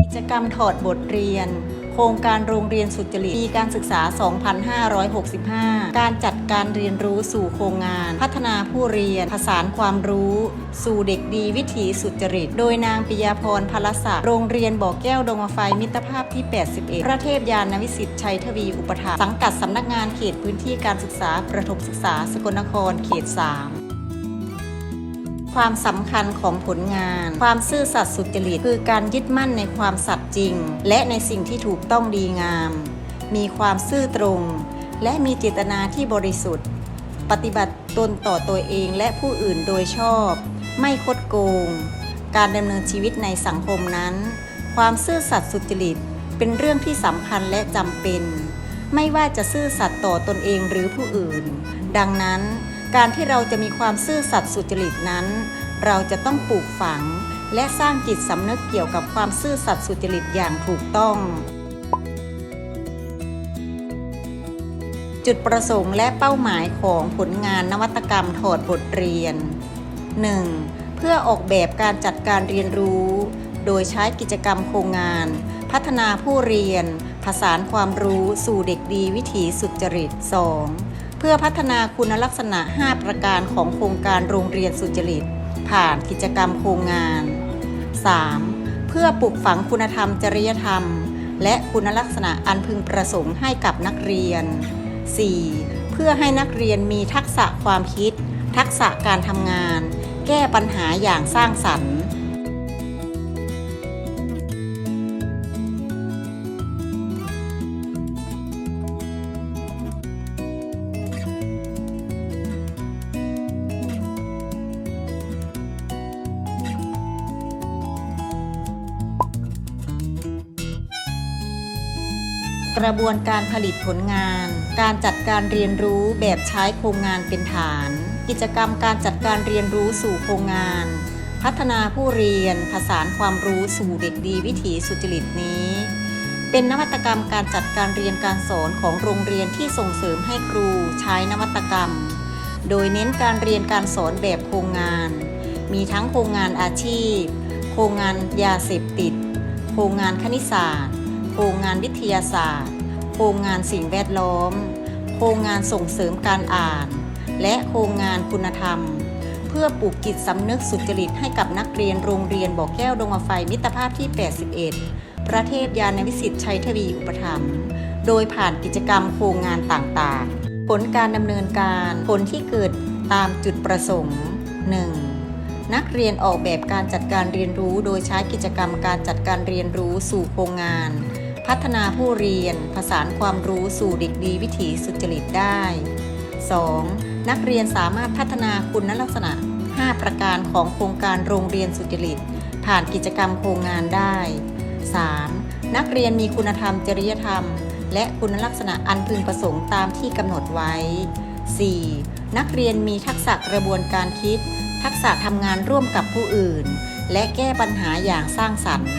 กิจกรรมถอดบทเรียน โครงการโรงเรียนสุจริตปีการศึกษา 2565 การจัดการเรียนรู้สู่โครงงาน พัฒนาผู้เรียน ผสานความรู้ สู่เด็กดีวิถีสุจริต โดยนางปิยาพรพลศักดิ์โรงเรียนบ่อแก้วดงมะไฟมิตรภาพที่ 81 พระเทพยานวิสิตชัยทวีอุปถัมภ์สังกัดสำนักงานเขตพื้นที่การศึกษาประถมศึกษาสกลนครเขต 3 ความสำคัญของผลงาน ความซื่อสัตย์สุจริตคือการยึดมั่นในความสัตย์จริง และในสิ่งที่ถูกต้องดีงาม มีความซื่อตรง และมีเจตนาที่บริสุทธิ์ ปฏิบัติตนต่อตัวเองและผู้อื่นโดยชอบ ไม่คดโกง การดำเนินชีวิตในสังคมนั้น ความซื่อสัตย์สุจริตเป็นเรื่องที่สำคัญและจำเป็น ไม่ว่าจะซื่อสัตย์ต่อตนเองหรือผู้อื่น ดังนั้น การที่เราจะมีความซื่อสัตย์สุจริตนั้น เราจะต้องปลูกฝัง และสร้างจิตสำนึกเกี่ยวกับความซื่อสัตย์สุจริตอย่างถูกต้อง จุดประสงค์และเป้าหมายของผลงานนวัตกรรมถอดบทเรียน 1. เพื่อออกแบบการจัดการเรียนรู้ โดยใช้กิจกรรมโครงงาน พัฒนาผู้เรียน ผสานความรู้สู่เด็กดีวิถีสุจริต 2. เพื่อพัฒนาคุณลักษณะ 5 ประการของโครงการโรงเรียนสุจริต ผ่านกิจกรรมโครงงาน 3. เพื่อปลูกฝังคุณธรรมจริยธรรม และคุณลักษณะอันพึงประสงค์ให้กับนักเรียน 4. เพื่อให้นักเรียนมีทักษะความคิด ทักษะการทำงาน แก้ปัญหาอย่างสร้างสรรค์ กระบวนการผลิตผลงาน การจัดการเรียนรู้แบบใช้โครงงานเป็นฐาน กิจกรรมการจัดการเรียนรู้สู่โครงงาน พัฒนาผู้เรียนผสานความรู้สู่เด็กดีวิถีสุจริตนี้ เป็นนวัตกรรมการจัดการเรียนการสอนของโรงเรียนที่ส่งเสริมให้ครูใช้นวัตกรรม โดยเน้นการเรียนการสอนแบบโครงงาน มีทั้งโครงงานอาชีพ โครงงานยาเสพติด โครงงานคณิตศาสตร์ ครงงานวิทยาศาสตร์ โครงงานสิ่งแวดล้อม โครงงานส่งเสริมการอ่าน และโครงงานคุณธรรม เพื่อปลูกจิตสำนึกสุจริตให้กับนักเรียนโรงเรียนบ่อแก้วดงไฟมิตรภาพที่ 81พระเทพยานวิสิตชัยทวีอุปถัมภ์โดยผ่านกิจกรรมโครงงานต่างๆ ผลการดำเนินการผลที่เกิดตามจุดประสงค์ 1. นักเรียนออกแบบการจัดการเรียนรู้โดยใช้กิจกรรมการจัดการเรียนรู้สู่โครงงาน พัฒนาผู้เรียน ผสานความรู้สู่เด็กดีวิถีสุจริตได้ 2. นักเรียนสามารถพัฒนาคุณลักษณะ 5 ประการของโครงการโรงเรียนสุจริต ผ่านกิจกรรมโครงงานได้ 3. นักเรียนมีคุณธรรมจริยธรรม และคุณลักษณะอันพึงประสงค์ตามที่กำหนดไว้ 4. นักเรียนมีทักษะกระบวนการคิด ทักษะทำงานร่วมกับผู้อื่น และแก้ปัญหาอย่างสร้างสรรค์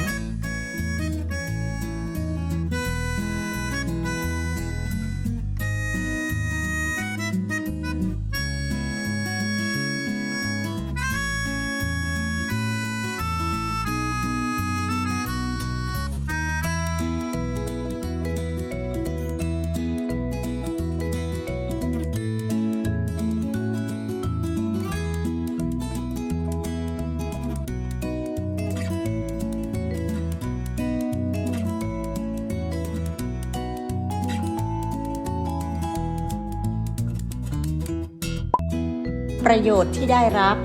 ประโยชน์ที่ได้รับ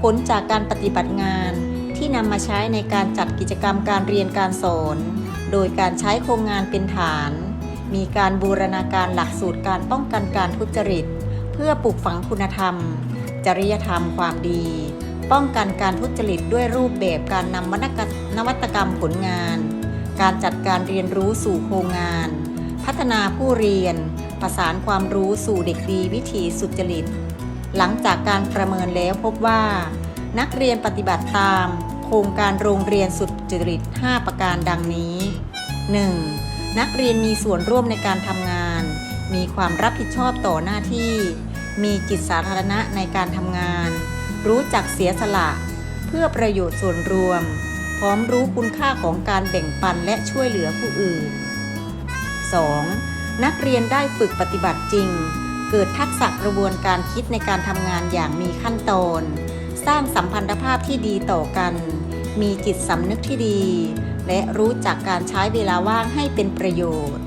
ผลจากการปฏิบัติงานที่นำมาใช้ในการจัดกิจกรรมการเรียนการสอน โดยการใช้โครงงานเป็นฐาน มีการบูรณาการหลักสูตรการป้องกันการทุจริต เพื่อปลูกฝังคุณธรรม จริยธรรมความดี ป้องกันการทุจริตด้วยรูปแบบการนำนวัตกรรมผลงาน การจัดการเรียนรู้สู่โครงงาน พัฒนาผู้เรียน ประสานความรู้สู่เด็กดีวิถีสุจริต หลังจากการประเมินแล้วพบว่า นักเรียนปฏิบัติตาม โครงการโรงเรียนสุดจริต 5 ประการดังนี้ 1. นักเรียนมีส่วนร่วมในการทำงาน มีความรับผิดชอบต่อหน้าที่ มีจิตสาธารณะในการทำงาน รู้จักเสียสละ เพื่อประโยชน์ส่วนรวม พร้อมรู้คุณค่าของการแบ่งปันและช่วยเหลือผู้อื่น 2. นักเรียนได้ฝึกปฏิบัติจริง เกิดทักษะกระบวนการคิดในการทำงานอย่างมีขั้นตอน สร้างสัมพันธภาพที่ดีต่อกัน มีจิตสำนึกที่ดี และรู้จักการใช้เวลาว่างให้เป็นประโยชน์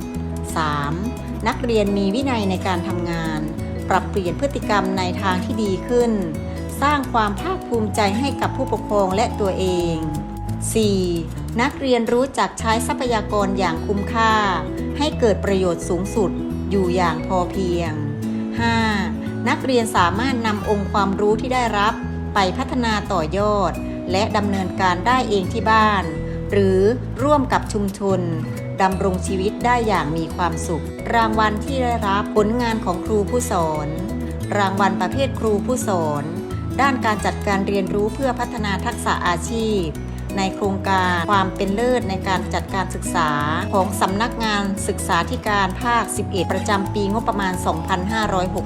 3. นักเรียนมีวินัยในการทำงาน ปรับเปลี่ยนพฤติกรรมในทางที่ดีขึ้น สร้างความภาคภูมิใจให้กับผู้ปกครองและตัวเอง 4. นักเรียนรู้จักใช้ทรัพยากรอย่างคุ้มค่า ให้เกิดประโยชน์สูงสุดอยู่อย่างพอเพียง 5. นักเรียนสามารถนำองค์ความรู้ที่ได้รับไปพัฒนาต่อยอด และดำเนินการได้เองที่บ้าน หรือร่วมกับชุมชนดำรงชีวิตได้อย่างมีความสุข รางวัลที่ได้รับผลงานของครูผู้สอน รางวัลประเภทครูผู้สอน ด้านการจัดการเรียนรู้เพื่อพัฒนาทักษะอาชีพ ในโครงการความเป็นเลิศในการจัดการศึกษา ของสำนักงานศึกษาธิการภาค 11 ประจำปีงบประมาณ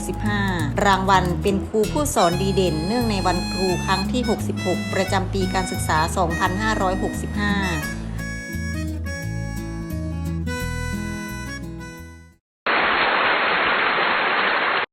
2565 รางวัลเป็นครูผู้สอนดีเด่น เนื่องในวันครูครั้งที่ 66 ประจำปีการศึกษา 2565